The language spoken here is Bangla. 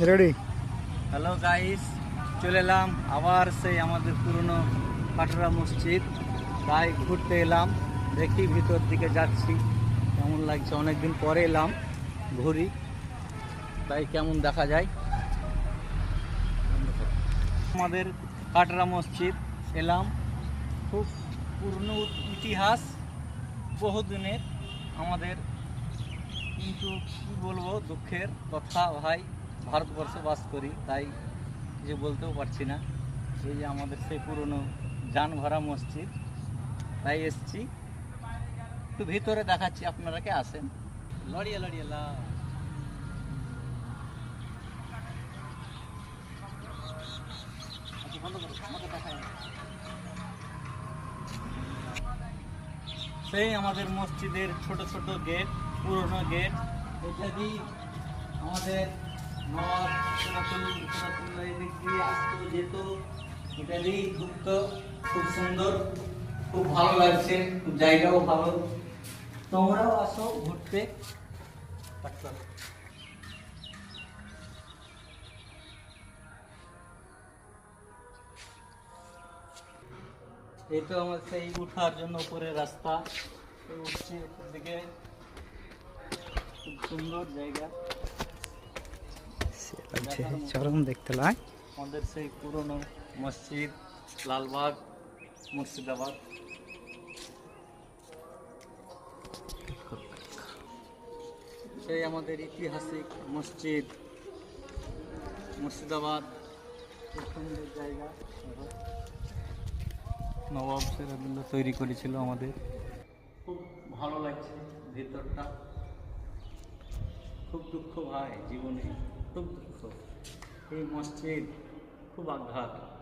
রেডি হ্যালো গাইস চলে এলাম আবার সেই আমাদের পুরনো কাটরা মসজিদ। তাই ঘুরতে এলাম। দেখি ভিতর দিকে যাচ্ছি। কেমন লাগছে? অনেকদিন পরে এলাম ঘুরি। তাই কেমন দেখা যায়? আমাদের কাটরা মসজিদ। এলাম। খুব পুরনো ইতিহাস, বহুদিনের। আমাদের কিন্তু কী বলব? দুঃখের কথা ভাই। ভারতবর্ষে বাস করি, তাই যে বলতেও পারছি না। এই যে আমাদের সেই পুরনো যান ভরা মসজিদ, তাই এসছি। একটু ভিতরে দেখাচ্ছি আপনারা কে আসেন লড়িয়ে লড়িয়ে আচ্ছা। সেই আমাদের মসজিদের ছোট ছোট গেট, পুরনো গেট। ইত্যাদি আমাদের দিয়েই ঢুকতো খুব সুন্দর, খুব ভালো লাগছে, খুব জায়গাও ভালো। তোমরাও আসো ঘুরতে। এই তো আমার সেই উঠার জন্য উপরে রাস্তা। উঠছি উপর দিকে। খুব সুন্দর জায়গা। লাগছে চরম দেখতে লাই আমাদের সেই পুরনো মসজিদ, লালবাগ, মুর্শিদাবাদ। সেই আমাদের ঐতিহাসিক মসজিদ, মুর্শিদাবাদ। জায়গা নবাব সিরাজুল্লাহ তৈরি করেছিল আমাদের। খুব ভালো লাগছে ভিতরটা। খুব দুঃখ ভাই জীবনে। খুব দুঃখ। এই মসজিদ খুব আঘাত।